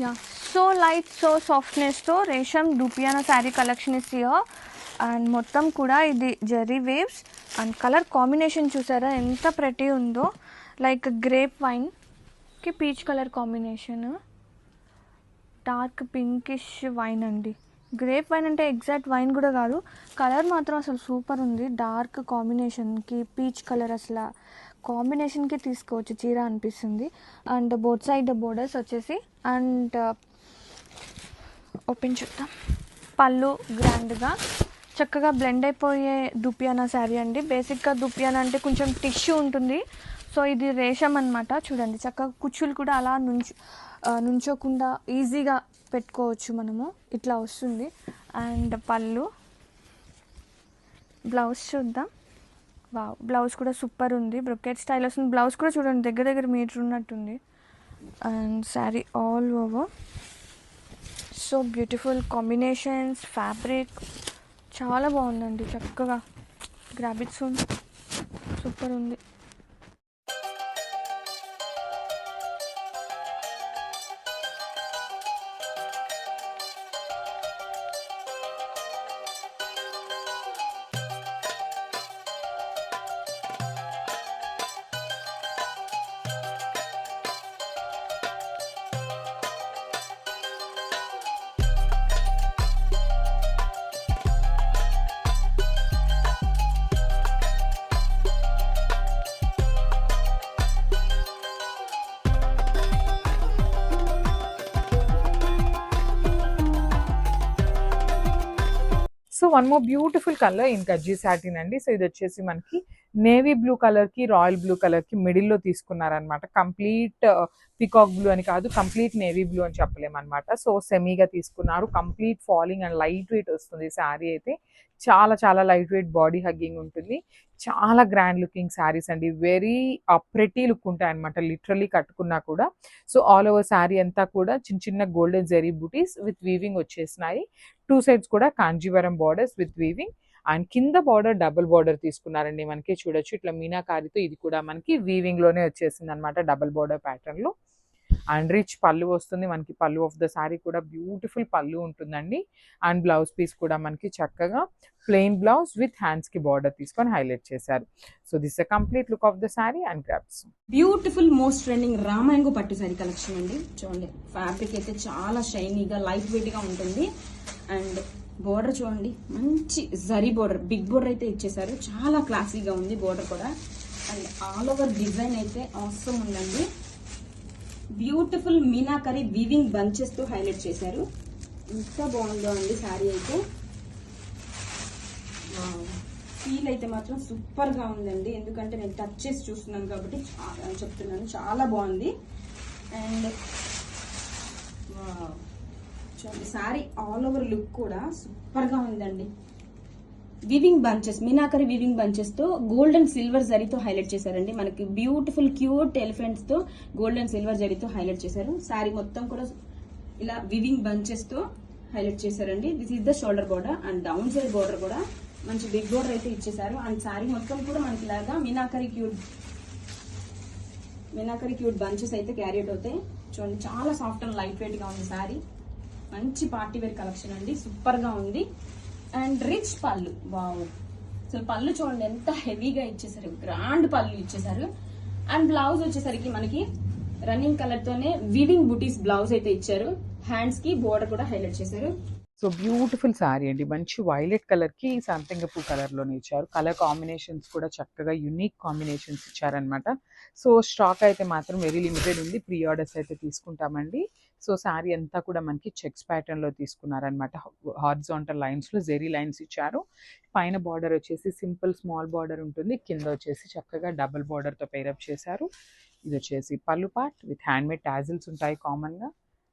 Yeah so light so సాఫ్ట్నెస్తో Resham dupioni sari collection is here and మొత్తం కూడా ఇది zari weaves. And colour combination చూసారా? ఎంత ప్రతి ఉందో. Like grape వైన్కి peach colour combination dark pinkish wine అండి. గ్రేప్ వైన్ అంటే ఎగ్జాక్ట్ వైన్ కూడా కాదు. కలర్ మాత్రం అసలు సూపర్ ఉంది. డార్క్ కాంబినేషన్కి పీచ్ కలర్ అసలు. కాంబినేషన్కి తీసుకోవచ్చు చీర అనిపిస్తుంది. అండ్ బోత్ సైడ్ బోర్డర్స్ వచ్చేసి అండ్ uh, ఓపెన్ చూద్దాం. పళ్ళు గ్రాండ్గా చక్కగా బ్లెండ్ అయిపోయే దుపియానా శారీ అండి. బేసిక్గా దుపియానా అంటే కొంచెం టిష్యూ ఉంటుంది. సో ఇది రేషం అనమాట చూడండి చక్కగా కుచ్చులు కూడా అలా నుంచు uh, నుంచోకుండా ఈజీగా పెట్టుకోవచ్చు మనము. ఇట్లా వస్తుంది. అండ్ పళ్ళు. బ్లౌజ్ చూద్దాం. వా బ్లౌజ్ కూడా సూపర్ ఉంది. బ్రొకెట్ స్టైల్ వస్తుంది. బ్లౌజ్ కూడా చూడండి దగ్గర దగ్గర మీటర్ ఉన్నట్టుంది. And sari all over. So beautiful combinations fabric. చాలా బాగుందండి చక్కగా. గ్రాబిట్స్ సూపర్ ఉంది. One more beautiful colour in గజ్జీ satin అండి. సో ఇది వచ్చేసి మనకి నేవీ బ్లూ కలర్కి రాయల్ బ్లూ కలర్కి మిడిల్లో తీసుకున్నారనమాట కంప్లీట్ పికాక్ బ్లూ అని కాదు కంప్లీట్ నేవీ బ్లూ అని చెప్పలేమన్నమాట. సో సెమీగా తీసుకున్నారు. Complete falling and light weight వస్తుంది శారీ అయితే. చాలా చాలా లైట్ వెయిట్ బాడీ హగ్గింగ్ ఉంటుంది. చాలా గ్రాండ్ లుకింగ్ శారీస్ అండి. వెరీ ప్రెటీ లుక్ ఉంటాయి అనమాట లిటరలీ కట్టుకున్నా కూడా. సో ఆల్ ఓవర్ శారీ అంతా కూడా చిన్న చిన్న golden zari booties with weaving వచ్చేసినాయి. టూ సైడ్స్ కూడా Kanjeevaram borders with weaving. And కింద బార్డర్ డబుల్ బార్డర్ తీసుకున్నారండి మనకి. చూడొచ్చు ఇట్లా మీనాకారితో ఇది కూడా మనకి వీవింగ్లోనే వచ్చేసింది అనమాట డబుల్ బార్డర్ ప్యాటర్న్లో. అండ్ రిచ్ పళ్ళు వస్తుంది మనకి. పళ్ళు ఆఫ్ ద సారీ కూడా బ్యూటిఫుల్ పళ్ళు ఉంటుందండి. అండ్ బ్లౌజ్ పీస్ కూడా మనకి చక్కగా ప్లెయిన్ బ్లౌజ్ విత్ హ్యాండ్స్కి బార్డర్ తీసుకొని హైలైట్ చేశారు. So this a complete look of the sari and grabs beautiful most trending రామాయంగు పట్టు సారీ కలెక్షన్ అండి. చూడండి ఫ్యాబ్రిక్ అయితే చాలా షైనీగా లైట్ వెయిట్గా ఉంటుంది. అండ్ బోర్డర్ చూడండి. మంచి జరీ బోర్డర్ బిగ్ బోర్డర్ అయితే ఇచ్చేసారు చాలా క్లాసీగా ఉంది బోర్డర్ కూడా. అండ్ ఆల్ ఓవర్ డిజైన్ అయితే అవసరం ఉందండి. బ్యూటిఫుల్ మీనాకరీ వీవింగ్ బంచెస్తో హైలైట్ చేశారు. ఎంత బాగుందో అండి శారీ అయితే. ఫీల్ అయితే మాత్రం సూపర్గా ఉందండి. ఎందుకంటే నేను టచ్ చేసి చూస్తున్నాను కాబట్టి చాలా చెప్తున్నాను. చాలా బాగుంది. అండ్ చూడండి. సారీ ఆల్ ఓవర్ లుక్ కూడా సూపర్గా ఉందండి. వివింగ్ బంచెస్ మీనాకరి వివింగ్ బంచెస్తో గోల్డ్ అండ్ సిల్వర్ జరీతో హైలైట్ చేశారండి. మనకి బ్యూటిఫుల్ క్యూట్ ఎలిఫెంట్స్తో గోల్డ్ అండ్ సిల్వర్ జరీతో హైలైట్ చేశారు. సారీ మొత్తం కూడా ఇలా వివింగ్ బంచెస్తో హైలైట్ చేశారండి. This is the shoulder border and down side border కూడా మంచి బిగ్ బోర్డర్ అయితే ఇచ్చేసారు అండ్ సారీ మొత్తం కూడా మనకి ఇలాగా meenakari cute meenakari cute bunches అయితే క్యారీ అవుతాయి. చూడండి చాలా సాఫ్ట్ అండ్ లైట్ వెయిట్గా ఉంది సారీ. మంచి పార్టీ వేర్ కలెక్షన్ అండి సూపర్గా ఉంది. అండ్ రిచ్ పళ్ళు బావు అసలు పళ్ళు చూడండి ఎంత హెవీగా ఇచ్చేసారు గ్రాండ్ పళ్ళు ఇచ్చేసారు. అండ్ బ్లౌజ్ వచ్చేసరికి మనకి రన్నింగ్ కలర్ తోనే వివింగ్ బుటీస్ బ్లౌజ్ అయితే ఇచ్చారు. హ్యాండ్స్కి బోర్డర్ కూడా హైలైట్ చేశారు. సో బ్యూటిఫుల్ సారీ అండి. మంచి వైలెట్ కలర్కి సంతంగపు కలర్లోనే ఇచ్చారు. కలర్ కాంబినేషన్స్ కూడా చక్కగా యునిక్ కాంబినేషన్స్ ఇచ్చారనమాట సో స్టాక్ అయితే మాత్రం వెరీ లిమిటెడ్ ఉంది. ప్రీ ఆర్డర్స్ అయితే తీసుకుంటామండి. సో శారీ అంతా కూడా మనకి చెక్స్ ప్యాటర్న్లో తీసుకున్నారనమాట హారిజాంటల్ లైన్స్లో జెరీ లైన్స్ ఇచ్చారు. పైన బార్డర్ వచ్చేసి సింపుల్ స్మాల్ బార్డర్ ఉంటుంది. కింద వచ్చేసి చక్కగా డబుల్ బార్డర్తో పేరప్ చేశారు. ఇది వచ్చేసి pallu part with hand made tassels ఉంటాయి కామన్గా.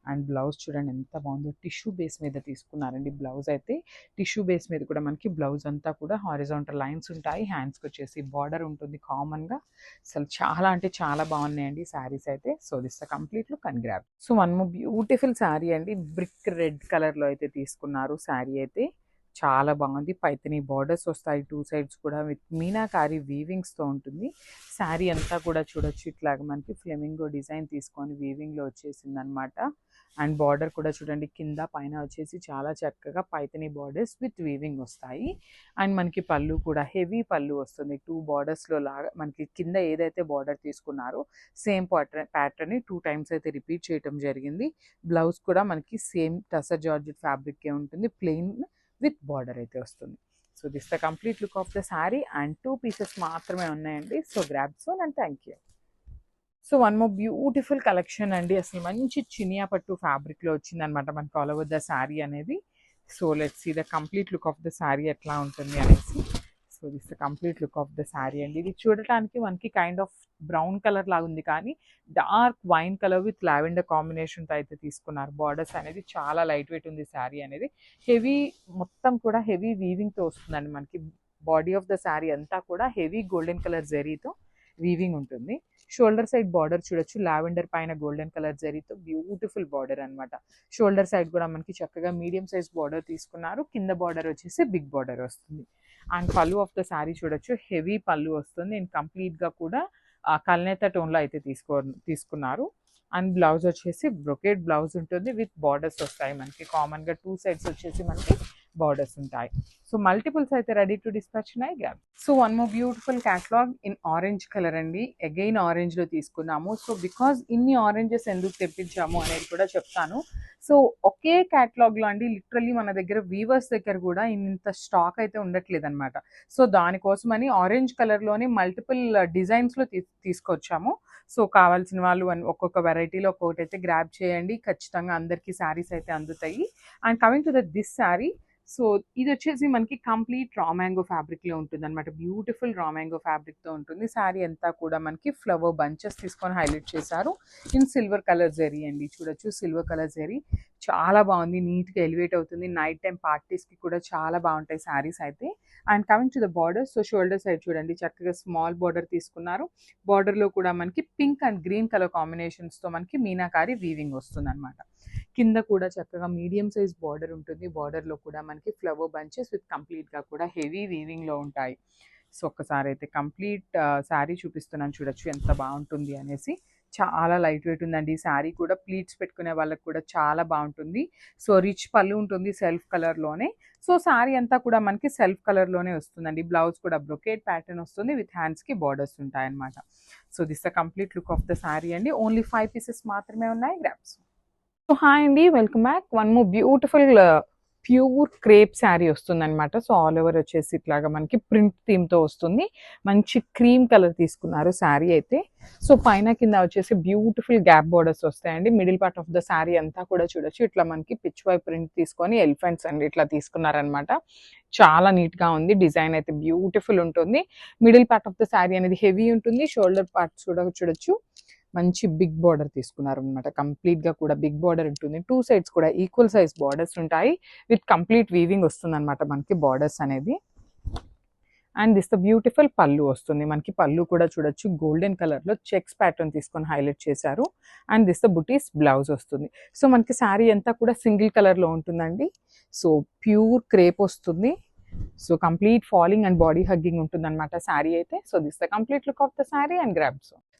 అండ్ బ్లౌజ్ చూడండి ఎంత బాగుందో. టిష్యూ బేస్ మీద తీసుకున్నారండి బ్లౌజ్ అయితే. టిష్యూ బేస్ మీద కూడా మనకి బ్లౌజ్ అంతా కూడా హారిజాంటల్ లైన్స్ ఉంటాయి. హ్యాండ్స్కి వచ్చేసి బార్డర్ ఉంటుంది కామన్గా. అసలు చాలా అంటే చాలా బాగున్నాయండి శారీస్ అయితే. So this the complete look and grab so one more beautiful sari అండి. బ్రిక్ రెడ్ కలర్లో అయితే తీసుకున్నారు శారీ అయితే. చాలా బాగుంది. పైతని బార్డర్స్ వస్తాయి టూ సైడ్స్ కూడా విత్ మీనాకారి వీవింగ్స్తో ఉంటుంది. శారీ అంతా కూడా చూడొచ్చు. ఇట్లాగా మనకి ఫ్లెమింగో డిజైన్ తీసుకొని వీవింగ్లో వచ్చేసింది అనమాట అండ్ బార్డర్ కూడా చూడండి కింద పైన వచ్చేసి చాలా చక్కగా పైతని బార్డర్స్ విత్ వీవింగ్ వస్తాయి. అండ్ మనకి పళ్ళు కూడా హెవీ పళ్ళు వస్తుంది. టూ బార్డర్స్లో లాగా మనకి కింద ఏదైతే బార్డర్ తీసుకున్నారో సేమ్ ప్యాటర్న్ ప్యాటర్న్ని టూ టైమ్స్ అయితే రిపీట్ చేయటం జరిగింది. బ్లౌజ్ కూడా మనకి సేమ్ టసర్ జార్జెట్ ఫ్యాబ్రిక్కే ఉంటుంది. ప్లెయిన్ విత్ బార్డర్ అయితే వస్తుంది. So this the complete look of the sari and two pieces మాత్రమే ఉన్నాయండి. So grab soon and thank you so one more beautiful collection అండి. అసలు మంచి చినియా పట్టు ఫ్యాబ్రిక్లో వచ్చింది అనమాట మనకి ఆల్ ఓవర్ ద శారీ అనేది. So let's see the complete look of the sari ఎట్లా ఉంటుంది అనేసి. So this the complete look of the sari అండి. ఇది చూడటానికి మనకి కైండ్ ఆఫ్ బ్రౌన్ కలర్ లాగా ఉంది కానీ dark wine colour with lavender కాంబినేషన్తో అయితే తీసుకున్నారు. బార్డర్స్ అనేది చాలా లైట్ వెయిట్ ఉంది శారీ అనేది. హెవీ మొత్తం కూడా హెవీ వీవింగ్తో వస్తుందండి మనకి. బాడీ ఆఫ్ ద శారీ అంతా కూడా హెవీ గోల్డెన్ కలర్ జరీతో వీవింగ్ ఉంటుంది. షోల్డర్ సైడ్ బార్డర్ చూడొచ్చు. లావెండర్ పైన గోల్డెన్ కలర్ జరీతో బ్యూటిఫుల్ బార్డర్ అన్నమాట. షోల్డర్ సైడ్ కూడా మనకి చక్కగా మీడియం సైజ్ బార్డర్ తీసుకున్నారు. కింద బార్డర్ వచ్చేసి బిగ్ బార్డర్ వస్తుంది. And pallu of the sari చూడొచ్చు. హెవీ పళ్ళు వస్తుంది. అండ్ కంప్లీట్గా కూడా ఆ కల్నేత టోన్లో అయితే తీసుకో తీసుకున్నారు. అండ్ బ్లౌజ్ వచ్చేసి బ్రొకేట్ బ్లౌజ్ ఉంటుంది. విత్ బార్డర్స్ వస్తాయి మనకి. కామన్గా టూ సైడ్స్ వచ్చేసి మనకి బార్డర్స్ ఉంటాయి. సో మల్టిపుల్స్ అయితే రెడీ టు డిస్పాచ్ ఉన్నాయి grab so one more beautiful catalogue in orange colour అండి. అగైన్ ఆరెంజ్లో తీసుకున్నాము. సో బికాజ్ ఇన్ని ఆరెంజెస్ ఎందుకు తెప్పించాము అనేది కూడా చెప్తాను. సో ఒకే క్యాటలాగ్లో అండి లిటరలీ మన దగ్గర వీవర్స్ దగ్గర కూడా ఇంత స్టాక్ అయితే ఉండట్లేదు అనమాట సో దానికోసమని ఆరెంజ్ కలర్లోనే మల్టిపుల్ డిజైన్స్లో తీ- తీసుకొచ్చాము. సో కావాల్సిన వాళ్ళు ఒక్కొక్క వెరైటీలో ఒక్కొక్కటి అయితే గ్రాప్ చేయండి. ఖచ్చితంగా అందరికీ శారీస్ అయితే అందుతాయి. And coming to the this sari so ఇది వచ్చేసి మనకి కంప్లీట్ రా మ్యాంగో ఫ్యాబ్రిక్లో ఉంటుంది అనమాట బ్యూటిఫుల్ రా మ్యాంగో ఫ్యాబ్రిక్తో ఉంటుంది. శారీ అంతా కూడా మనకి ఫ్లవర్ బంచెస్ తీసుకొని హైలైట్ చేశారు. ఇన్ సిల్వర్ కలర్ జరీ అండి. చూడొచ్చు సిల్వర్ కలర్ జరీ. చాలా బాగుంది. నీట్గా ఎలివేట్ అవుతుంది. నైట్ టైం పార్టీస్కి కూడా చాలా బాగుంటాయి శారీస్ అయితే. And coming to the border so shoulder side చూడండి. చక్కగా స్మాల్ బార్డర్ తీసుకున్నారు. బార్డర్లో కూడా మనకి పింక్ అండ్ గ్రీన్ కలర్ కాంబినేషన్స్తో మనకి మీనాకారి వీవింగ్ వస్తుంది అనమాట కింద కూడా చక్కగా మీడియం సైజ్ బార్డర్ ఉంటుంది. బార్డర్లో కూడా మనకి ఫ్లవర్ బంచెస్ విత్ కంప్లీట్గా కూడా హెవీ వీవింగ్లో ఉంటాయి. సో ఒక్కసారి అయితే కంప్లీట్ శారీ చూపిస్తున్నాను చూడొచ్చు ఎంత బాగుంటుంది అనేసి. చాలా లైట్ వెయిట్ ఉందండి. శారీ కూడా ప్లీట్స్ పెట్టుకునే వాళ్ళకి కూడా చాలా బాగుంటుంది. సో రిచ్ పళ్ళు ఉంటుంది సెల్ఫ్ కలర్లోనే. సో శారీ అంతా కూడా మనకి సెల్ఫ్ కలర్లోనే వస్తుందండి. బ్లౌజ్ కూడా బ్రొకేట్ ప్యాటర్న్ వస్తుంది. విత్ హ్యాండ్స్కి బార్డర్స్ ఉంటాయి అన్నమాట so this the complete look of the sari అండి. ఓన్లీ ఫైవ్ పీసెస్ మాత్రమే ఉన్నాయి. గ్రాప్స్. సో హాయ్ అండి welcome back. One more beautiful pure crepe sari వస్తుంది అనమాట సో ఆల్ ఓవర్ వచ్చేసి ఇట్లాగా మనకి ప్రింట్ థీమ్తో వస్తుంది. మంచి క్రీమ్ కలర్ తీసుకున్నారు శారీ అయితే. సో పైన కింద వచ్చేసి బ్యూటిఫుల్ గ్యాప్ బోర్డర్స్ వస్తాయండి. Middle part of the sari అంతా కూడా చూడొచ్చు. ఇట్లా మనకి పిచ్ వై ప్రింట్ తీసుకొని ఎలిఫెంట్స్ అండి ఇట్లా తీసుకున్నారనమాట చాలా నీట్గా ఉంది. డిజైన్ అయితే బ్యూటిఫుల్ ఉంటుంది. Middle part of the sari అనేది హెవీ ఉంటుంది. షోల్డర్ పార్ట్స్ కూడా చూడొచ్చు. మంచి బిగ్ బార్డర్ తీసుకున్నారు అనమాట కంప్లీట్గా కూడా బిగ్ బార్డర్ ఉంటుంది. టూ సైడ్స్ కూడా ఈక్వల్ సైజ్ బార్డర్స్ ఉంటాయి. విత్ కంప్లీట్ వీవింగ్ వస్తుంది అనమాట మనకి బార్డర్స్ అనేది. అండ్ దిస్ ద బ్యూటిఫుల్ పళ్ళు వస్తుంది. మనకి పళ్ళు కూడా చూడొచ్చు. గోల్డెన్ కలర్లో చెక్స్ ప్యాటర్న్ తీసుకొని హైలైట్ చేశారు. And this the buttis blouse వస్తుంది. సో మనకి శారీ అంతా కూడా సింగిల్ కలర్లో ఉంటుందండి. సో ప్యూర్ క్రేప్ వస్తుంది. So complete falling and body hugging ఉంటుంది అనమాట శారీ అయితే. So this the complete look of the sari and grab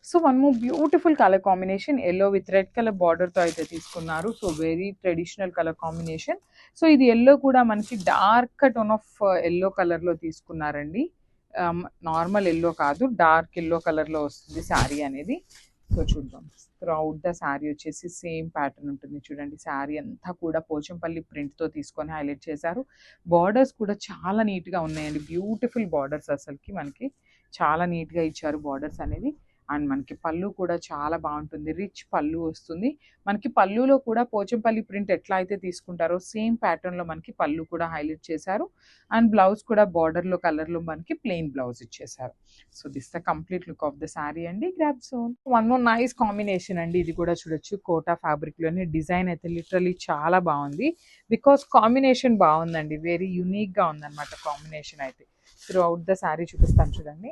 so one more beautiful colour combination yellow with red colour బార్డర్తో అయితే తీసుకున్నారు. So very traditional colour combination so ఇది yellow కూడా మనకి dark tone of yellow కలర్లో తీసుకున్నారండి. Um, normal yellow కాదు dark yellow కలర్లో వస్తుంది శారీ అనేది. సో చూద్దాం. త్రౌట్ ద శారీ వచ్చేసి సేమ్ ప్యాటర్న్ ఉంటుంది. చూడండి శారీ అంతా కూడా పోచంపల్లి ప్రింట్తో తీసుకొని హైలైట్ చేశారు. బార్డర్స్ కూడా చాలా నీట్గా ఉన్నాయండి. బ్యూటిఫుల్ బార్డర్స్ అసలుకి మనకి. చాలా నీట్గా ఇచ్చారు బార్డర్స్ అనేది అండ్ మనకి పళ్ళు కూడా చాలా బాగుంటుంది. రిచ్ పళ్ళు వస్తుంది. మనకి పళ్ళులో కూడా పోచంపల్లి ప్రింట్ ఎట్లా అయితే తీసుకుంటారో సేమ్ ప్యాటర్న్లో మనకి పళ్ళు కూడా హైలైట్ చేశారు. అండ్ బ్లౌజ్ కూడా బార్డర్లో కలర్లో మనకి ప్లెయిన్ బ్లౌజ్ ఇచ్చేసారు so this the complete look of the sari అండి. Grab zone. One more nice combination అండి. ఇది కూడా చూడొచ్చు. కోటా ఫ్యాబ్రిక్లోనే డిజైన్ అయితే లిటరలీ చాలా బాగుంది. బికాస్ కాంబినేషన్ బాగుందండి. వెరీ యూనిక్గా ఉందన్నమాట కాంబినేషన్ అయితే. త్రూ అవుట్ ద శారీ చూపిస్తాను చూడండి.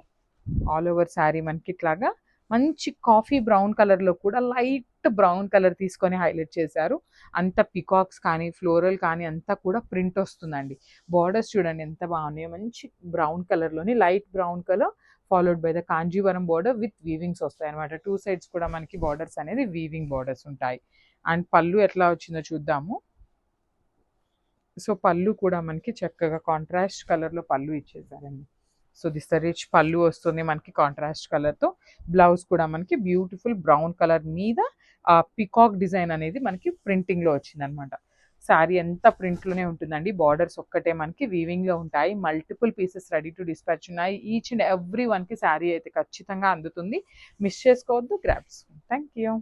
ఆల్ ఓవర్ శారీ మనకి ఇట్లాగా మంచి కాఫీ బ్రౌన్ కలర్లో కూడా లైట్ బ్రౌన్ కలర్ తీసుకొని హైలైట్ చేశారు. అంత పికాక్స్ కానీ ఫ్లోరల్ కానీ అంతా కూడా ప్రింట్ వస్తుందండి. బార్డర్స్ చూడండి ఎంత బాగున్నాయో. మంచి brown కలర్లోని light brown colour followed by the Kanjeevaram border with weavings వస్తాయి అనమాట టూ సైడ్స్ కూడా మనకి బార్డర్స్ అనేది వీవింగ్ బార్డర్స్ ఉంటాయి. అండ్ పళ్ళు ఎట్లా వచ్చిందో చూద్దాము. సో పళ్ళు కూడా మనకి చక్కగా కాంట్రాస్ట్ కలర్లో పళ్ళు ఇచ్చేసారండి సో దిస్ రిచ్ పళ్ళు వస్తుంది మనకి కాంట్రాస్ట్ కలర్తో బ్లౌజ్ కూడా మనకి బ్యూటిఫుల్ బ్రౌన్ కలర్ మీద పికాక్ డిజైన్ అనేది మనకి ప్రింటింగ్లో వచ్చిందనమాట శారీ అంతా ప్రింట్లోనే ఉంటుందండి. బార్డర్స్ ఒక్కటే మనకి వీవింగ్లో ఉంటాయి. Multiple pieces ready to dispatch ఉన్నాయి. ఈచ్ అండ్ ఎవ్రీ వన్కి శారీ అయితే ఖచ్చితంగా అందుతుంది. మిస్ చేసుకోవద్దు grabs thank you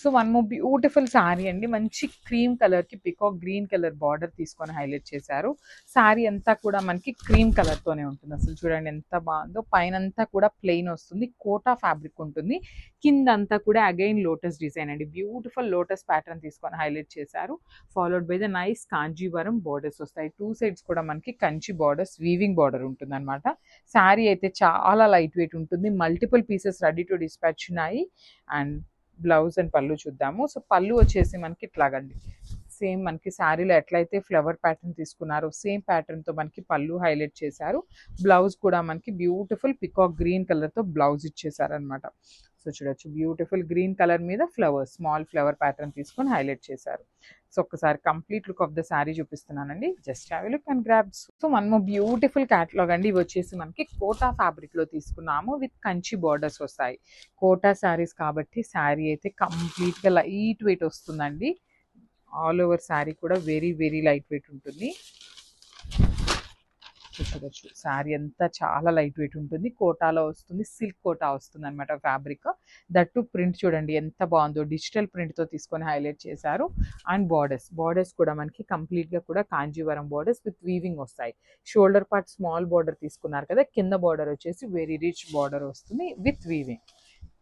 so one more beautiful sari అండి. మంచి క్రీమ్ కలర్కి పికాక్ గ్రీన్ కలర్ బార్డర్ తీసుకొని హైలైట్ చేశారు. శారీ అంతా కూడా మనకి క్రీమ్ కలర్తోనే ఉంటుంది. అసలు చూడండి ఎంత బాగుందో. పైన అంతా కూడా ప్లెయిన్ వస్తుంది. కోటా ఫ్యాబ్రిక్ ఉంటుంది. కింద అంతా కూడా అగైన్ లోటస్ డిజైన్ అండి. బ్యూటిఫుల్ లోటస్ ప్యాటర్న్ తీసుకొని హైలైట్ చేశారు. Followed by the nice Kanjeevaram borders వస్తాయి. టూ సైడ్స్ కూడా మనకి కంచి బార్డర్స్ వీవింగ్ బార్డర్ ఉంటుంది అనమాట శారీ అయితే చాలా లైట్ వెయిట్ ఉంటుంది. Multiple pieces ready to dispatch ఉన్నాయి. అండ్ బ్లౌజ్ అండ్ పళ్ళు చూద్దాము. సో పళ్ళు వచ్చేసి మనకి ఇట్లాగండి. సేమ్ మనకి శారీలో ఎట్లయితే ఫ్లవర్ ప్యాటర్న్ తీసుకున్నారో సేమ్ ప్యాటర్న్తో మనకి పళ్ళు హైలైట్ చేశారు. బ్లౌజ్ కూడా మనకి బ్యూటిఫుల్ పికాక్ గ్రీన్ కలర్తో బ్లౌజ్ ఇచ్చేసారనమాట సో చూడొచ్చు. బ్యూటిఫుల్ గ్రీన్ కలర్ మీద ఫ్లవర్ స్మాల్ ఫ్లవర్ ప్యాటర్న్ తీసుకొని హైలైట్ చేశారు. సో ఒక్కసారి complete look of the sari చూపిస్తున్నానండి. Just have look and grabs so మనము బ్యూటిఫుల్ క్యాటలాగ్ అండి. ఇవి వచ్చేసి మనకి కోటా ఫ్యాబ్రిక్లో తీసుకున్నాము. విత్ కంచి బార్డర్స్ వస్తాయి. కోటా శారీస్ కాబట్టి శారీ అయితే కంప్లీట్గా లైట్ వెయిట్ వస్తుందండి. ఆల్ ఓవర్ శారీ కూడా వెరీ వెరీ లైట్ వెయిట్ ఉంటుంది. చూసుకోవచ్చు శారీ అంతా చాలా లైట్ వెయిట్ ఉంటుంది. కోటాలో వస్తుంది. సిల్క్ కోటా వస్తుంది అనమాట ఫ్యాబ్రిక్ దట్టు ప్రింట్ చూడండి ఎంత బాగుందో. డిజిటల్ ప్రింట్తో తీసుకొని హైలైట్ చేశారు. And borders. బార్డర్స్ కూడా మనకి కంప్లీట్గా కూడా కాంజీవరం బార్డర్స్ విత్ వీవింగ్ వస్తాయి. షోల్డర్ పార్ట్ స్మాల్ బార్డర్ తీసుకున్నారు కదా కింద బార్డర్ వచ్చేసి వెరీ రిచ్ బార్డర్ వస్తుంది విత్ వీవింగ్.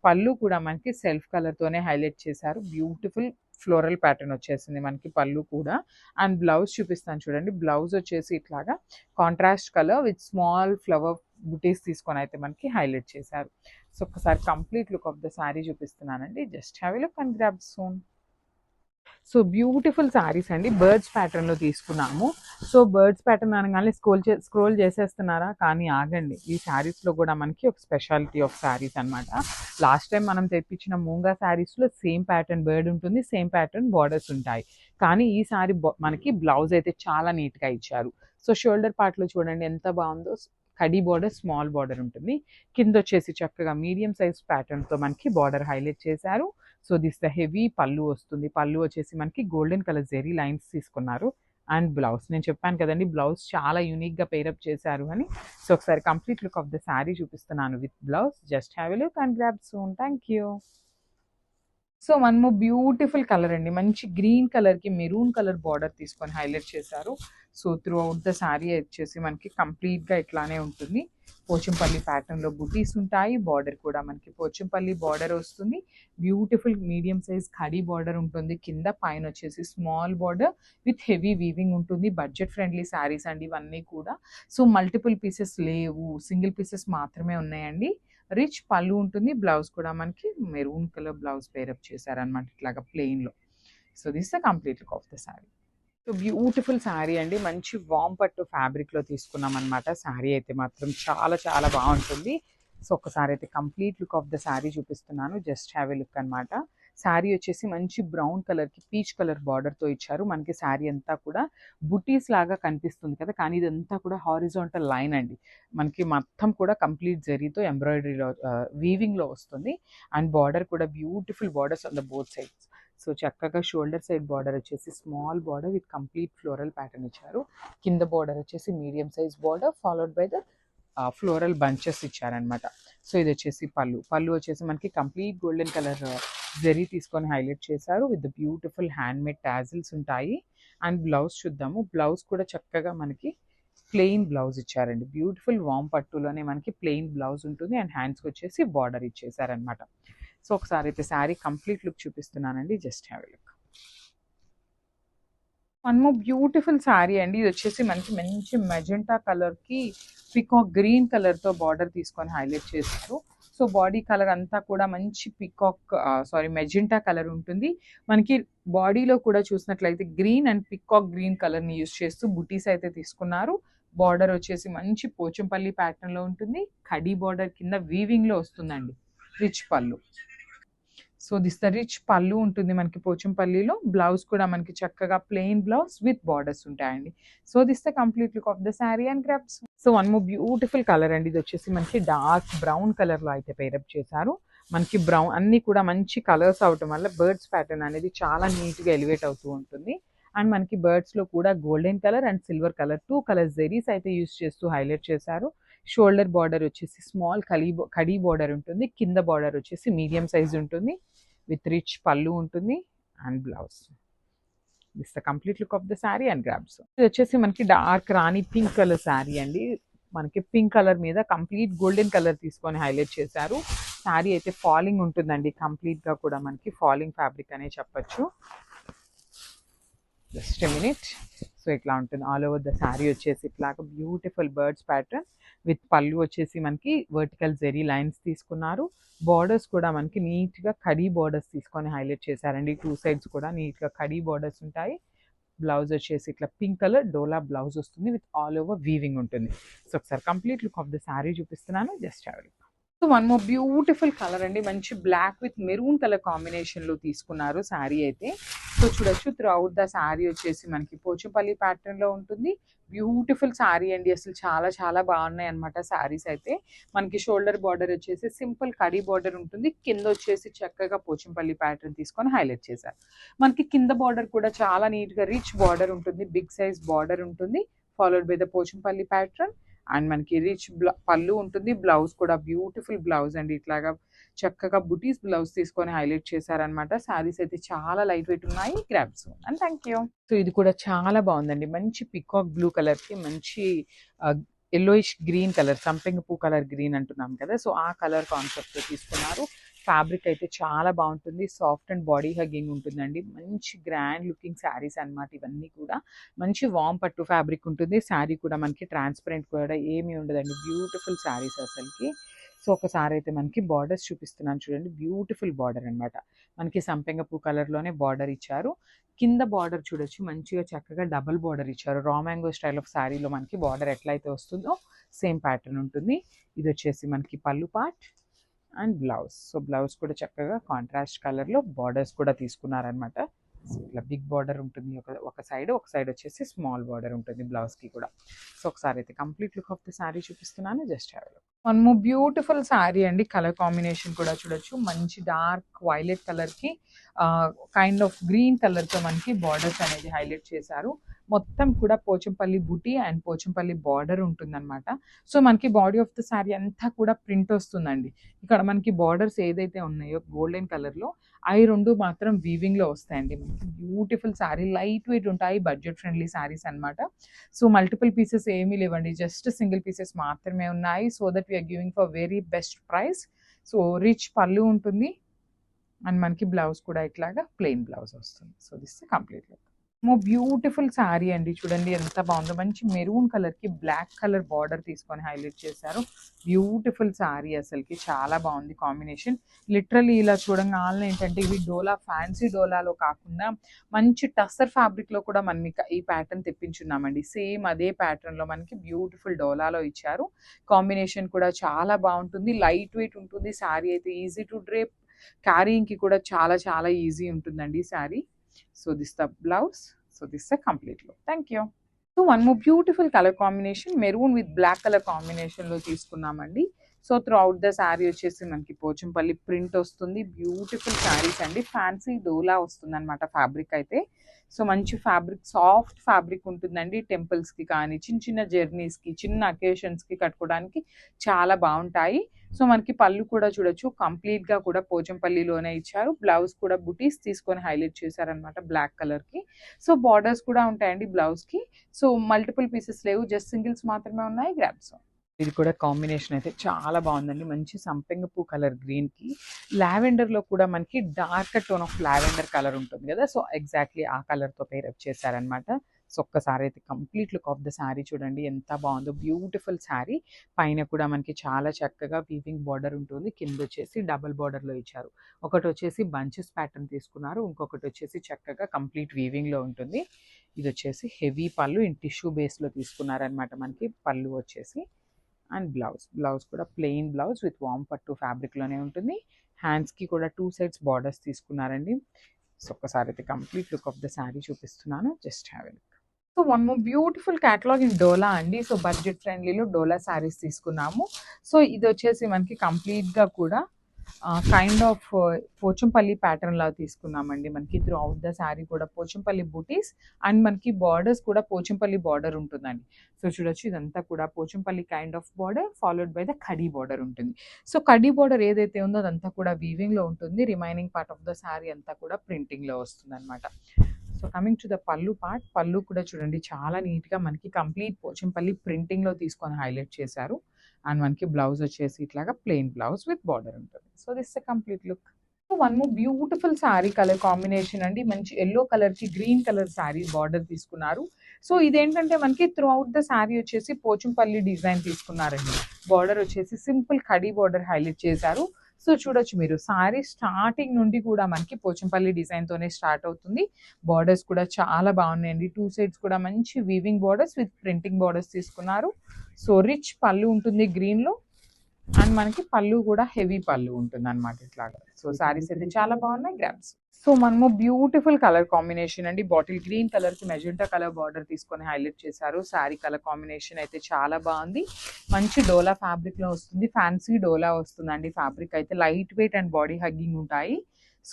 పళ్ళు కూడా మనకి సెల్ఫ్ కలర్తోనే హైలైట్ చేశారు. బ్యూటిఫుల్ ఫ్లోరల్ ప్యాటర్న్ వచ్చేసింది మనకి పళ్ళు కూడా. అండ్ బ్లౌజ్ చూపిస్తాను చూడండి. బ్లౌజ్ వచ్చేసి ఇట్లాగా contrast colour with small flower బుటీస్ తీసుకొని అయితే మనకి హైలైట్ చేశారు. సో ఒకసారి complete look of the sari చూపిస్తున్నానండి. Just have look and grab soon. So beautiful saris అండి. బర్డ్స్ ప్యాటర్న్లో తీసుకున్నాము. సో బర్డ్స్ ప్యాటర్న్ అనగానే స్క్రోల్ చే స్క్రోల్ చేసేస్తున్నారా? కానీ ఆగండి. ఈ శారీస్లో కూడా మనకి ఒక స్పెషాలిటీ ఆఫ్ శారీస్ అన్నమాట. లాస్ట్ టైం మనం తెప్పించిన మూంగా శారీస్లో సేమ్ ప్యాటర్న్ బర్డ్ ఉంటుంది సేమ్ ప్యాటర్న్ బార్డర్స్ ఉంటాయి. కానీ ఈ సారీ మనకి బ్లౌజ్ అయితే చాలా నీట్గా ఇచ్చారు. సో షోల్డర్ పార్ట్లో చూడండి ఎంత బాగుందో. కడి బార్డర్ స్మాల్ బార్డర్ ఉంటుంది. కింద వచ్చేసి చక్కగా మీడియం సైజ్ ప్యాటర్న్తో మనకి బార్డర్ హైలైట్ చేశారు. So this the heavy pallu వస్తుంది. పళ్ళు వచ్చేసి మనకి గోల్డెన్ కలర్ జెరీ లైన్స్ తీసుకున్నారు. అండ్ బ్లౌజ్ నేను చెప్పాను కదండి బ్లౌజ్ చాలా యూనిక్గా పేరప్ చేశారు అని. సో ఒకసారి complete look of the sari చూపిస్తున్నాను with blouse. Just have look and grab soon. Thank you so మనము బ్యూటిఫుల్ కలర్ అండి. మంచి గ్రీన్ కలర్కి మెరూన్ కలర్ బార్డర్ తీసుకొని హైలైట్ చేశారు. So throughout the sari వచ్చేసి మనకి కంప్లీట్గా ఇట్లానే ఉంటుంది. పోచంపల్లి ప్యాటర్న్లో బుటీస్ ఉంటాయి. బార్డర్ కూడా మనకి పోచంపల్లి బార్డర్ వస్తుంది. Beautiful medium size khadi border ఉంటుంది. కింద పైన వచ్చేసి small border with heavy weaving ఉంటుంది. బడ్జెట్ ఫ్రెండ్లీ శారీస్ అండి ఇవన్నీ కూడా. సో మల్టిపుల్ పీసెస్ లేవు. సింగిల్ పీసెస్ మాత్రమే ఉన్నాయండి. రిచ్ పళ్ళు ఉంటుంది బ్లౌజ్ కూడా మనకి మెరూన్ కలర్ బ్లౌజ్ పేరప్ చేశారనమాట ఇట్లాగా ప్లెయిన్లో. So this the complete look of the sari. So beautiful sari అండి. మంచి వామ్ పట్టు ఫ్యాబ్రిక్లో తీసుకున్నాం అనమాట శారీ అయితే మాత్రం చాలా చాలా బాగుంటుంది. సో ఒకసారి అయితే complete look of the sari చూపిస్తున్నాను. జస్ట్ హ్యావ్ ఎ లుక్ అనమాట శారీ వచ్చేసి మంచి బ్రౌన్ కలర్కి పీచ్ కలర్ బార్డర్తో ఇచ్చారు. మనకి శారీ అంతా కూడా బుటీస్ లాగా కనిపిస్తుంది కదా! కానీ ఇదంతా కూడా హారిజాంటల్ లైన్ అండి. మనకి మొత్తం కూడా కంప్లీట్ జరీతో ఎంబ్రాయిడరీలో వీవింగ్లో వస్తుంది. అండ్ బార్డర్ కూడా beautiful borders on the both sides. So చక్కగా షోల్డర్ సైడ్ బార్డర్ వచ్చేసి small border with complete floral pattern ఇచ్చారు. కింద బార్డర్ వచ్చేసి medium size border followed by the floral bunches ఇచ్చారనమాట సో ఇది వచ్చేసి పళ్ళు. పళ్ళు వచ్చేసి మనకి కంప్లీట్ గోల్డెన్ కలర్ జరీ తీసుకొని హైలైట్ చేశారు. With beautiful hand made tassels ఉంటాయి. అండ్ బ్లౌజ్ చూద్దాము. బ్లౌజ్ కూడా చక్కగా మనకి ప్లెయిన్ బ్లౌజ్ ఇచ్చారండి. బ్యూటిఫుల్ వామ్ పట్టులోనే మనకి ప్లెయిన్ బ్లౌజ్ ఉంటుంది. అండ్ హ్యాండ్స్కి వచ్చేసి బార్డర్ ఇచ్చేసారనమాట సో ఒకసారి అయితే శారీ కంప్లీట్ లుక్ చూపిస్తున్నానండి. Just have look. One more beautiful sari అండి. ఇది వచ్చేసి మనకి మంచి మెజెంటా కలర్కి పికాక్ గ్రీన్ కలర్తో బార్డర్ తీసుకొని హైలైట్ చేస్తారు సో బాడీ కలర్ అంతా కూడా మంచి పికాక్ సారీ మెజెంటా కలర్ ఉంటుంది. మనకి బాడీలో కూడా చూసినట్లయితే గ్రీన్ అండ్ పికాక్ గ్రీన్ కలర్ని యూస్ చేస్తూ బుటీస్ అయితే తీసుకున్నారు. బార్డర్ వచ్చేసి మంచి పోచంపల్లి ప్యాటర్న్లో ఉంటుంది. కడీ బార్డర్ కింద వీవింగ్లో వస్తుందండి. రిచ్ పళ్ళు. సో దిస్ ద రిచ్ పళ్ళు ఉంటుంది మనకి పోచంపల్లిలో. బ్లౌజ్ కూడా మనకి చక్కగా ప్లెయిన్ బ్లౌజ్ విత్ బార్డర్స్ ఉంటాయండి. So this the complete look of the sari and crops so one more beautiful colour అండి. ఇది వచ్చేసి మనకి డార్క్ బ్రౌన్ కలర్లో అయితే పేరప్ చేశారు. మనకి బ్రౌన్ అన్నీ కూడా మంచి కలర్స్ అవటం వల్ల బర్డ్స్ ప్యాటర్న్ అనేది చాలా నీట్గా ఎలివేట్ అవుతూ ఉంటుంది. అండ్ మనకి బర్డ్స్లో కూడా golden colour and silver colour two colour zaris అయితే యూస్ చేస్తూ హైలైట్ చేశారు. షోల్డర్ బార్డర్ వచ్చేసి స్మాల్ కలీ కడీ బార్డర్ ఉంటుంది. కింద బార్డర్ వచ్చేసి మీడియం సైజ్ ఉంటుంది. విత్ రిచ్ పళ్ళు ఉంటుంది and blouse. This the complete look of the sari and grabs ఇది వచ్చేసి మనకి dark rani pink colour sari అండి. మనకి పింక్ కలర్ మీద కంప్లీట్ గోల్డెన్ కలర్ తీసుకొని హైలైట్ చేశారు. శారీ అయితే ఫాలింగ్ ఉంటుందండి. కంప్లీట్గా కూడా మనకి ఫాలింగ్ ఫ్యాబ్రిక్ అనే చెప్పొచ్చు. జస్ట్ మినిట్ సో ఇట్లా ఉంటుంది. ఆల్ ఓవర్ ద శారీ వచ్చేసి ఇట్లా బ్యూటిఫుల్ బర్డ్స్ ప్యాటర్న్ విత్ పళ్ళు వచ్చేసి మనకి వర్టికల్ జెరీ లైన్స్ తీసుకున్నారు. బార్డర్స్ కూడా మనకి నీట్గా కడీ బార్డర్స్ తీసుకొని హైలైట్ చేశారండి. టూ సైడ్స్ కూడా నీట్గా కడీ బార్డర్స్ ఉంటాయి. బ్లౌజ్ వచ్చేసి ఇట్లా పింక్ కలర్ డోలా బ్లౌజ్ వస్తుంది విత్ ఆల్ ఓవర్ వీవింగ్ ఉంటుంది. సో ఒకసారి complete look of the sari చూపిస్తున్నాను. Just available one more beautiful colour అండి. మంచి బ్లాక్ విత్ మెరూన్ కలర్ కాంబినేషన్లో తీసుకున్నారు శారీ అయితే. సో చూడొచ్చు త్రూ అవుట్ ద శారీ వచ్చేసి మనకి పోచంపల్లి ప్యాటర్న్లో ఉంటుంది. బ్యూటిఫుల్ శారీ అండి. అసలు చాలా చాలా బాగున్నాయి అనమాట శారీస్ అయితే. మనకి షోల్డర్ బార్డర్ వచ్చేసి సింపుల్ కడీ బార్డర్ ఉంటుంది. కింద వచ్చేసి చక్కగా పోచంపల్లి ప్యాటర్న్ తీసుకొని హైలైట్ చేశారు. మనకి కింద బార్డర్ కూడా చాలా నీట్గా రిచ్ బార్డర్ ఉంటుంది. బిగ్ సైజ్ బార్డర్ ఉంటుంది. Followed by the Pochampally pattern and మనకి రిచ్ పళ్ళు ఉంటుంది బ్లౌజ్ కూడా బ్యూటిఫుల్ బ్లౌజ్ అండి. ఇట్లాగా చక్కగా బుటీస్ బ్లౌజ్ తీసుకొని హైలైట్ చేశారనమాట శారీస్ అయితే చాలా లైట్ వెయిట్ ఉన్నాయి. Grabs and thank you so ఇది కూడా చాలా బాగుందండి. మంచి పికాక్ బ్లూ కలర్కి మంచి ఎల్లోయిష్ గ్రీన్ కలర్ సంపెంగ పూ కలర్ గ్రీన్ అంటున్నాం కదా. సో ఆ కలర్ కాన్సెప్ట్ తీసుకున్నారు. ఫ్యాబ్రిక్ అయితే చాలా బాగుంటుంది. సాఫ్ట్ అండ్ బాడీ హగ్గింగ్ ఉంటుందండి. మంచి గ్రాండ్ లుకింగ్ శారీస్ అన్నమాట ఇవన్నీ కూడా. మంచి వామ్ పట్టు ఫ్యాబ్రిక్ ఉంటుంది. శారీ కూడా మనకి ట్రాన్స్పరెంట్ కూడా ఏమీ ఉండదండి. బ్యూటిఫుల్ శారీస్ అసలుకి. సో ఒకసారి అయితే మనకి బార్డర్స్ చూపిస్తున్నాను చూడండి. బ్యూటిఫుల్ బార్డర్ అన్నమాట. మనకి సంపెంగ పూ కలర్లోనే బార్డర్ ఇచ్చారు. కింద బార్డర్ చూడొచ్చు. మంచిగా చక్కగా డబల్ బార్డర్ ఇచ్చారు. రా మ్యాంగో స్టైల్ ఆఫ్ శారీలో మనకి బార్డర్ ఎట్లయితే వస్తుందో సేమ్ ప్యాటర్న్ ఉంటుంది. ఇది వచ్చేసి మనకి pallu part. And blouse. So blouse కూడా చక్కగా కాంట్రాస్ట్ కలర్లో బార్డర్స్ కూడా తీసుకున్నారనమాట ఇట్లా బిగ్ బార్డర్ ఉంటుంది. ఒక ఒక సైడ్ ఒక సైడ్ వచ్చేసి స్మాల్ బార్డర్ ఉంటుంది బ్లౌజ్కి కూడా. సో ఒకసారి అయితే complete look of the sari చూపిస్తున్నాను. Just have one more beautiful sari అండి. కలర్ కాంబినేషన్ కూడా చూడొచ్చు. మంచి డార్క్ వైలెట్ కలర్కి కైండ్ ఆఫ్ గ్రీన్ కలర్తో మనకి బార్డర్స్ అనేది హైలైట్ చేశారు. మొత్తం కూడా పోచంపల్లి బుటీ అండ్ పోచంపల్లి బార్డర్ ఉంటుందన్నమాట. సో మనకి బాడీ ఆఫ్ ద శారీ అంతా కూడా ప్రింట్ వస్తుందండి. ఇక్కడ మనకి బార్డర్స్ ఏదైతే ఉన్నాయో గోల్డెన్ కలర్లో అవి రెండు మాత్రం వీవింగ్లో వస్తాయండి. మనకి బ్యూటిఫుల్ శారీ లైట్ వెయిట్ ఉంటాయి బడ్జెట్ ఫ్రెండ్లీ శారీస్ అన్నమాట. సో మల్టిపుల్ పీసెస్ ఏమీ లేవండి. జస్ట్ సింగిల్ పీసెస్ మాత్రమే ఉన్నాయి. So that we are giving for very best price so rich pallu ఉంటుంది. అండ్ మనకి బ్లౌజ్ కూడా ఇట్లాగా ప్లెయిన్ బ్లౌజ్ వస్తుంది. So this complete look more beautiful sari అండి చూడండి ఎంత బాగుందో. మంచి మెరూన్ కలర్కి బ్లాక్ కలర్ బార్డర్ తీసుకొని హైలైట్ చేశారు. బ్యూటిఫుల్ శారీ అసలుకి చాలా బాగుంది కాంబినేషన్. లిటరలీ ఇలా చూడంగానే ఏంటంటే ఇవి డోలా ఫ్యాన్సీ డోలాలో కాకుండా మంచి టస్సర్ ఫ్యాబ్రిక్లో కూడా మనం ఈ ప్యాటర్న్ తెప్పించున్నామండి. సేమ్ అదే ప్యాటర్న్లో మనకి బ్యూటిఫుల్ డోలాలో ఇచ్చారు. కాంబినేషన్ కూడా చాలా బాగుంటుంది. లైట్ వెయిట్ ఉంటుంది. శారీ అయితే ఈజీ టు డ్రేప్ క్యారీయింగ్కి కూడా చాలా చాలా ఈజీ ఉంటుందండి ఈ sari so this the blouse so this the complete look. Thank you so one more beautiful colour combination maroon with black colour కాంబినేషన్లో తీసుకున్నామండి. So throughout the sari వచ్చేసి మనకి పోచంపల్లి ప్రింట్ వస్తుంది. బ్యూటిఫుల్ శారీస్ అండి. ఫ్యాన్సీ డోలా వస్తుంది అనమాట ఫ్యాబ్రిక్ అయితే. సో మంచి ఫ్యాబ్రిక్ సాఫ్ట్ ఫ్యాబ్రిక్ ఉంటుందండి టెంపుల్స్కి కానీ చిన్న చిన్న జర్నీస్కి చిన్న అకేషన్స్కి కట్టుకోవడానికి చాలా బాగుంటాయి. సో మనకి పళ్ళు కూడా చూడొచ్చు. కంప్లీట్గా కూడా పోచంపల్లిలోనే ఇచ్చారు. బ్లౌజ్ కూడా బుటీస్ తీసుకొని హైలైట్ చేశారనమాట బ్లాక్ కలర్కి. సో బార్డర్స్ కూడా ఉంటాయండి బ్లౌజ్కి. సో మల్టిపుల్ పీసెస్ లేవు. జస్ట్ సింగిల్స్ మాత్రమే ఉన్నాయి. గ్రాప్స్ ఇది కూడా కాంబినేషన్ అయితే చాలా బాగుందండి. మంచి సంపెంగ పూ కలర్ గ్రీన్కి. లావెండర్లో కూడా మనకి dark tone of lavender colour ఉంటుంది కదా. సో ఎగ్జాక్ట్లీ ఆ కలర్తో పేరప్ చేశారనమాట సో ఒక్కసారి అయితే complete look of the sari చూడండి ఎంత బాగుందో. బ్యూటిఫుల్ శారీ. పైన కూడా మనకి చాలా చక్కగా వీవింగ్ బార్డర్ ఉంటుంది. కింద వచ్చేసి డబల్ బార్డర్లో ఇచ్చారు. ఒకటి వచ్చేసి బంచెస్ ప్యాటర్న్ తీసుకున్నారు. ఇంకొకటి వచ్చేసి చక్కగా కంప్లీట్ వీవింగ్లో ఉంటుంది. ఇది వచ్చేసి హెవీ పళ్ళు. ఇన్ టిష్యూ బేస్లో తీసుకున్నారనమాట మనకి. పళ్ళు వచ్చేసి అండ్ బ్లౌజ్. బ్లౌజ్ కూడా ప్లెయిన్ బ్లౌజ్ విత్ వామ్ పట్టు ఫ్యాబ్రిక్లోనే ఉంటుంది. హ్యాండ్స్కి కూడా టూ సైడ్స్ బార్డర్స్ తీసుకున్నారండి. సో ఒక్కసారి అయితే complete look of the sari చూపిస్తున్నాను. Just have look. So one more beautiful catalogue in Dola అండి. సో బడ్జెట్ ఫ్రెండ్లీలో డోలా శారీస్ తీసుకున్నాము. సో ఇది వచ్చేసి మనకి కంప్లీట్గా కూడా కైండ్ ఆఫ్ పోచంపల్లి ప్యాటర్న్ లాగా తీసుకున్నామండి మనకి త్రూ అవుట్ ద శారీ కూడా పోచంపల్లి బూటీస్ అండ్ మనకి బార్డర్స్ కూడా పోచంపల్లి బార్డర్ ఉంటుందండి. సో చూడొచ్చు ఇదంతా కూడా Pochampally kind of border followed by the kadi border ఉంటుంది. సో కడీ బార్డర్ ఏదైతే ఉందో అదంతా కూడా వీవింగ్లో ఉంటుంది. Remaining part of the sari అంతా కూడా ప్రింటింగ్లో వస్తుంది అనమాట so coming to the pallu part pallu కూడా చూడండి చాలా నీట్గా మనకి కంప్లీట్ పోచంపల్లి ప్రింటింగ్లో తీసుకొని హైలైట్ చేశారు. అండ్ మనకి బ్లౌజ్ వచ్చేసి ఇట్లాగా ప్లెయిన్ బ్లౌజ్ విత్ బార్డర్ ఉంటుంది. So this complete look one more beautiful sari colour combination అండి. మంచి ఎల్లో కలర్కి గ్రీన్ కలర్ శారీ బార్డర్ తీసుకున్నారు. సో ఇదేంటంటే మనకి త్రూ అవుట్ ద శారీ వచ్చేసి పోచంపల్లి డిజైన్ తీసుకున్నారండి. బార్డర్ వచ్చేసి సింపుల్ కడీ బార్డర్ హైలైట్ చేశారు. సో చూడొచ్చు మీరు. సారీ స్టార్టింగ్ నుండి కూడా మనకి పోచంపల్లి డిజైన్ తోనే స్టార్ట్ అవుతుంది. బార్డర్స్ కూడా చాలా బాగున్నాయండి. టూ సైడ్స్ కూడా మంచి weaving borders with printing borders తీసుకున్నారు. సో రిచ్ పళ్ళు ఉంటుంది గ్రీన్లో అండ్ మనకి పళ్ళు కూడా హెవీ పళ్ళు ఉంటుంది అనమాట ఇట్లాగా సో సారీస్ అయితే చాలా బాగున్నాయి గ్రామ్స్ సో మనము బ్యూటిఫుల్ కలర్ కాంబినేషన్ అండి. బాటిల్ గ్రీన్ కలర్కి మెజెంటా కలర్ బార్డర్ తీసుకొని హైలైట్ చేశారు. శారీ కలర్ కాంబినేషన్ అయితే చాలా బాగుంది. మంచి డోలా ఫ్యాబ్రిక్లో వస్తుంది. ఫ్యాన్సీ డోలా వస్తుందండి ఫ్యాబ్రిక్ అయితే. Light weight and body hugging ఉంటాయి.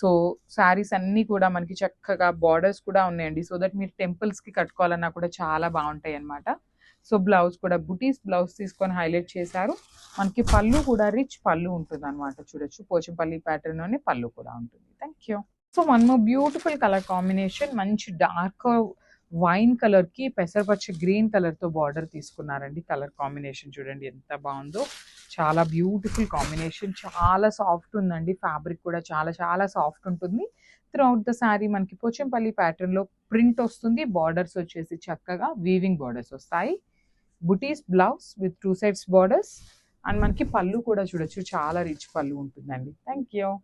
సో శారీస్ అన్ని కూడా మనకి చక్కగా బార్డర్స్ కూడా ఉన్నాయండి. సో దట్ మీరు టెంపుల్స్కి కట్టుకోవాలన్నా కూడా చాలా బాగుంటాయి అన్నమాట. సో బ్లౌజ్ కూడా బుటీస్ బ్లౌజ్ తీసుకొని హైలైట్ చేశారు. మనకి పళ్ళు కూడా రిచ్ పళ్ళు ఉంటుంది అనమాట చూడొచ్చు. పోచంపల్లి ప్యాటర్న్లోనే పళ్ళు కూడా ఉంటుంది. Thank you so one more beautiful colour combination. మంచి డార్క్ వైన్ కలర్కి పెసరపచ్చ గ్రీన్ కలర్తో బార్డర్ తీసుకున్నారండి కలర్ కాంబినేషన్ చూడండి ఎంత బాగుందో. చాలా బ్యూటిఫుల్ కాంబినేషన్. చాలా సాఫ్ట్ ఉందండి. ఫ్యాబ్రిక్ కూడా చాలా చాలా సాఫ్ట్ ఉంటుంది. త్రూఅవుట్ ద శారీ మనకి పోచంపల్లి ప్యాటర్న్లో ప్రింట్ వస్తుంది. బార్డర్స్ వచ్చేసి చక్కగా వీవింగ్ బార్డర్స్ వస్తాయి. Butis blouse with two sides borders. And మనకి పళ్ళు కూడా చూడొచ్చు. చాలా రిచ్ పళ్ళు ఉంటుందండి. Thank you.